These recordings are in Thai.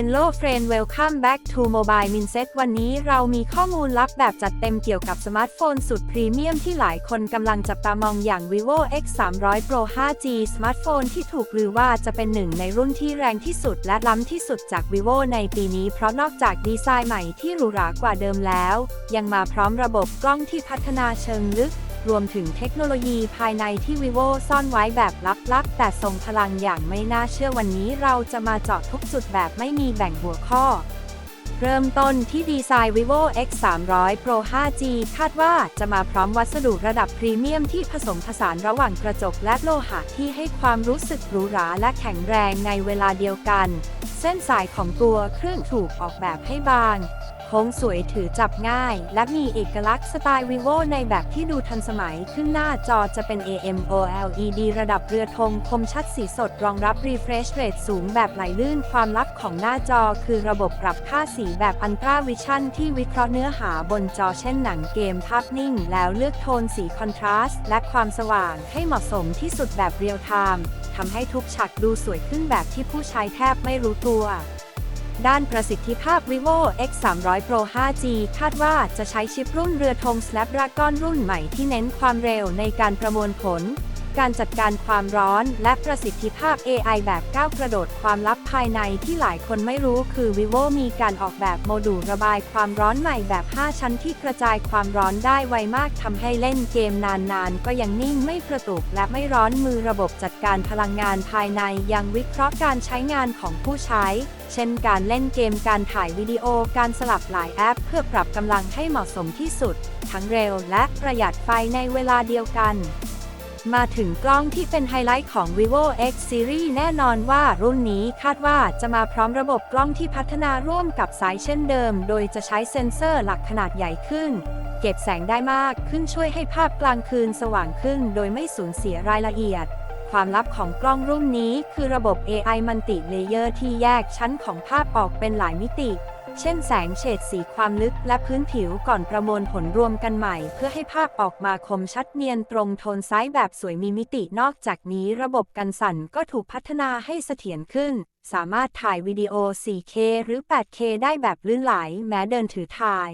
Hello friend welcome back to Mobile Mindset วันนี้เรามีข้อมูลลับแบบจัดเต็มเกี่ยวกับสมาร์ทโฟนสุดพรีเมียมที่หลายคนกำลังจับตามองอย่าง vivo x 3 0 0 pro 5g สมาร์ทโฟนที่ถูกลือว่าจะเป็นหนึ่งในรุ่นที่แรงที่สุดและล้ำที่สุดจาก vivo ในปีนี้ เพราะนอกจากดีไซน์ใหม่ที่หรูหรากว่าเดิมแล้ว ยังมาพร้อมระบบกล้องที่พัฒนาเชิงลึก รวมถึงเทคโนโลยีภายในที่ vivo ซ่อนไว้แบบลับๆ แต่ทรงพลังอย่างไม่น่าเชื่อวันนี้เราจะมาเจาะทุกจุดแบบไม่มีแบ่งหัวข้อ เริ่มต้นที่ดีไซน์ vivo x 3 0 0 pro 5g คาดว่าจะมาพร้อมวัสดุระดับพรีเมียมที่ผสมผสานระหว่างกระจกและโลหะที่ให้ความรู้สึกหรูหราและแข็งแรงในเวลาเดียวกัน เส้นสายของตัวเครื่องถูกออกแบบให้บาง โค้งสวยถือจับง่าย และมีเอกลักษณ์สไตล์ vivo ในแบบที่ดูทันสมัยขึ้นหน้าจอจะเป็น AMOLED ระดับเรือธงคมชัดสีสดรองรับ refresh rate สูงแบบไหลลื่นความลับของหน้าจอคือระบบปรับค่าสีแบบ Ultra Vision ที่วิเคราะห์เนื้อหาบนจอเช่นหนังเกมภาพนิ่ง แล้วเลือกโทนสีคอนทราสต์และความสว่างให้เหมาะสมที่สุดแบบเรียลไทม์ทำให้ทุกฉากดูสวยขึ้นแบบที่ผู้ใช้แทบไม่รู้ตัว ด้านประสิทธิภาพ vivo x 3 0 0 pro 5g คาดว่าจะใช้ชิปรุ่นเรือธง Snapdragon รุ่นใหม่ที่เน้นความเร็วในการประมวลผล การจัดการความร้อนและประสิทธิภาพ AI แบบก้าวกระโดดความลับภายในที่หลายคนไม่รู้คือ vivo มีการออกแบบโมดูลระบายความร้อนใหม่แบบ 5 ชั้นที่กระจายความร้อนได้ไวมากทำให้เล่นเกมนานๆ ก็ยังนิ่งไม่กระตุกและไม่ร้อนมือระบบจัดการพลังงานภายในยังวิเคราะห์การใช้งานของผู้ใช้ เช่นการเล่นเกมการถ่ายวิดีโอการสลับหลายแอป เพื่อปรับกำลังให้เหมาะสมที่สุด ทั้งเร็วและประหยัดไฟในเวลาเดียวกัน มาถึงกล้องที่เป็นไฮไลท์ของ vivo x series แน่นอนว่ารุ่นนี้คาดว่าจะมาพร้อมระบบกล้องที่พัฒนาร่วมกับสายเช่นเดิม โดยจะใช้เซ็นเซอร์หลักขนาดใหญ่ขึ้น เก็บแสงได้มากขึ้นช่วยให้ภาพกลางคืนสว่างขึ้น โดยไม่สูญเสียรายละเอียด ความลับของกล้องรุ่นนี้คือระบบ AI มัลติเลเยอร์ที่แยกชั้นของภาพออกเป็นหลายมิติ เช่นแสงเฉดสีความลึกและพื้นผิวก่อนประมวลผลรวมกันใหม่ เพื่อให้ภาพออกมาคมชัดเนียนตรงโทนไซส์แบบสวยมีมิตินอกจากนี้ระบบกันสั่นก็ถูกพัฒนาให้เสถียรขึ้น สามารถถ่ายวิดีโอ 4K หรือ 8K ได้แบบลื่นไหลแม้เดินถือถ่าย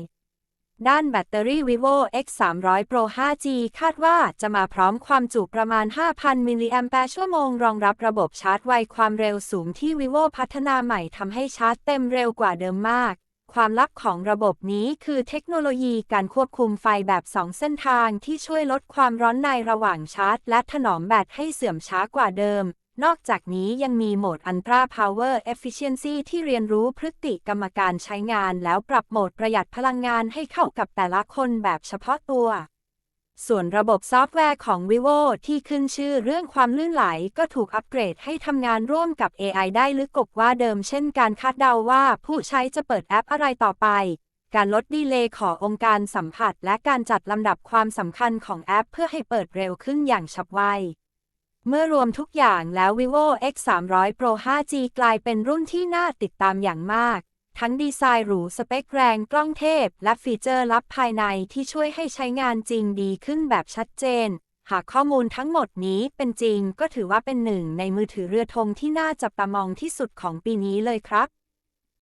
ด้านแบตเตอรี่ vivo x 3 0 0 pro 5g คาดว่าจะมาพร้อมความจุประมาณ 5,000 มิลลิแอมแปร์ชั่วโมง รองรับระบบชาร์จไวความเร็วสูงที่ vivo พัฒนาใหม่ทำให้ชาร์จเต็มเร็วกว่าเดิมมาก ความลับของระบบนี้คือเทคโนโลยีการควบคุมไฟแบบ 2 เส้นทางที่ช่วยลดความร้อนในระหว่างชาร์จ และถนอมแบตให้เสื่อมช้ากว่าเดิม นอกจากนี้ยังมีโหมด Ultra Power Efficiency ที่เรียนรู้พฤติกรรมการใช้งานแล้วปรับโหมดประหยัดพลังงานให้เข้ากับแต่ละคนแบบเฉพาะตัว ส่วนระบบซอฟต์แวร์ของ vivo ที่ขึ้นชื่อเรื่องความลื่นไหลก็ถูกอัปเกรดให้ทำงานร่วมกับ AI ได้ลึกกว่าเดิมเช่นการคาดเดาว่าผู้ใช้จะเปิดแอปอะไรต่อไป การลดดีเลย์ขององค์การสัมผัส และการจัดลำดับความสำคัญของแอป เพื่อให้เปิดเร็วขึ้นอย่างฉับไว เมื่อรวมทุกอย่างแล้ว vivo x 3 0 0 pro 5g กลายเป็นรุ่นที่น่าติดตามอย่างมาก ทั้งดีไซน์หรู สเปคแรง กล้องเทพ และฟีเจอร์ลับภายในที่ช่วยให้ใช้งานจริงดีขึ้นแบบชัดเจน หากข้อมูลทั้งหมดนี้เป็นจริงก็ถือว่าเป็นหนึ่งในมือถือเรือธงที่น่าจับตามองที่สุดของปีนี้เลยครับ